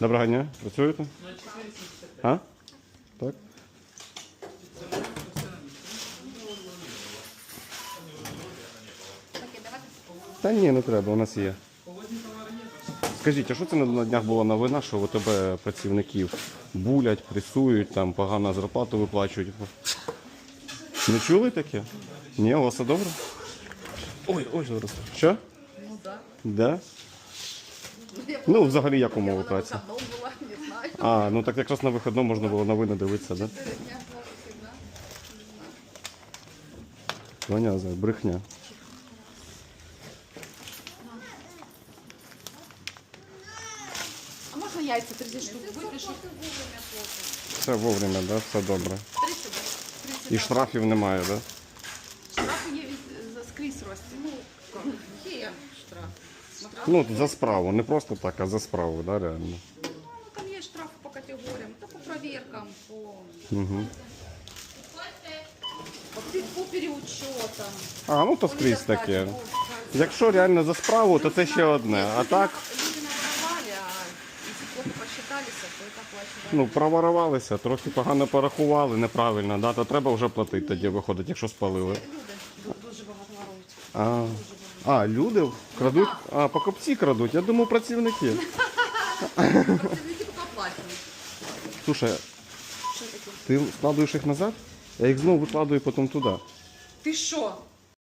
Доброго дня. Працюєте? А? Так? Та ні, не треба, у нас є. Скажіть, а що це на- днях була новина, що у тебе працівників булять, пресують, там погано зарплату виплачують? Не чули таке? Ні, у вас все добре? Ой, ой, зараз. Що? Ну да. Да? Ну, взагалі, як умови праці? Була, не знаю. А, ну так якраз на вихідно можна було новини дивитися, да? Чотири дня була вихідна. Брехня. А можна яйця 30 штук випишу? Все вовремя, да? Все добре. 30. 30. І штрафів немає, да? Штрафи є від, за скрізь рості. Ну, є штраф. Ну, за справу, не просто так, а за справу, да, реально. Ну, там є штрафи по категоріям, та по проверкам, по, Угу. по, пе- по переучетам. А, ну то скрізь таке. Якщо реально за справу, то це ще одне. А так, Люди наворовали, а якщо плохо посчиталися, то і так плачувати. ну, проворувалися, трохи погано порахували, неправильно, да, то треба вже платити тоді виходить, якщо спалили. Люди багато ворують. А, а люди крадуть, а покупці крадуть. Я думаю, працівники. Працівники платять. Слушай, Що таке? ти складуєш їх назад? Я їх знову викладую потім туди. Ти що?